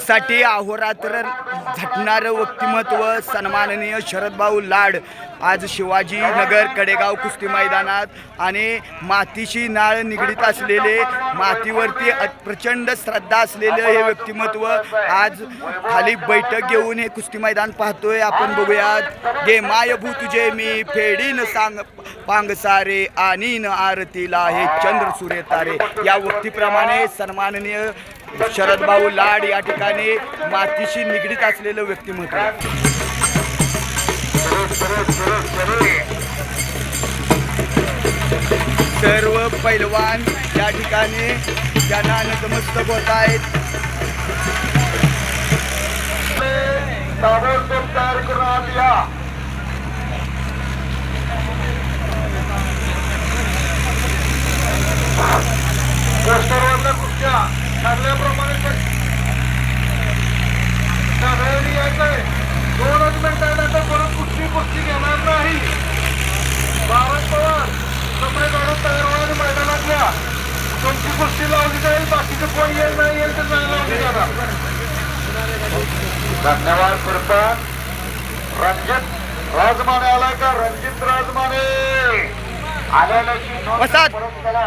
साठी अहोरात्र झटणारं व्यक्तिमत्व सन्माननीय शरदभाऊ लाड. आज शिवाजी नगर कडेगाव कुस्ती मैदानात आणि मातीशी नाळ निगडीत असलेले मातीवरती अ- प्रचंड श्रद्धा असलेलं हे व्यक्तिमत्व आज खाली बैठक घेऊन हे कुस्ती मैदान पाहतोय. आपण बघूयात. गे मायभू तुझे मी फेडीन सांग पांगसारे आणि न आरतीला हे चंद्र सूर्य तारे. या व्यक्तीप्रमाणे सन्माननीय शरदभाऊ लाड या ठिकाणी मातीशी निगडीत असलेलं व्यक्तिमत्व. सर्व पैलवान या ठिकाणी त्यांना नतमस्तक होत आहेत. ताबडतोब तयार करून आत या. ठरल्याप्रमाणे दोनच मिनिटानंतर परत कुस्ती कुस्ती घेणार नाही. भारत पवार कपडे काढून तयार व्हा आणि मैदानात या तुमची कुस्ती लावली जाईल बाकीचं कोण येईल नाही येईल तर नाही लावली जाणार धन्यवाद करतात रणजित राजमाने आलाय का? रणजित राजमाने. आल्याची नोंद. परत करा.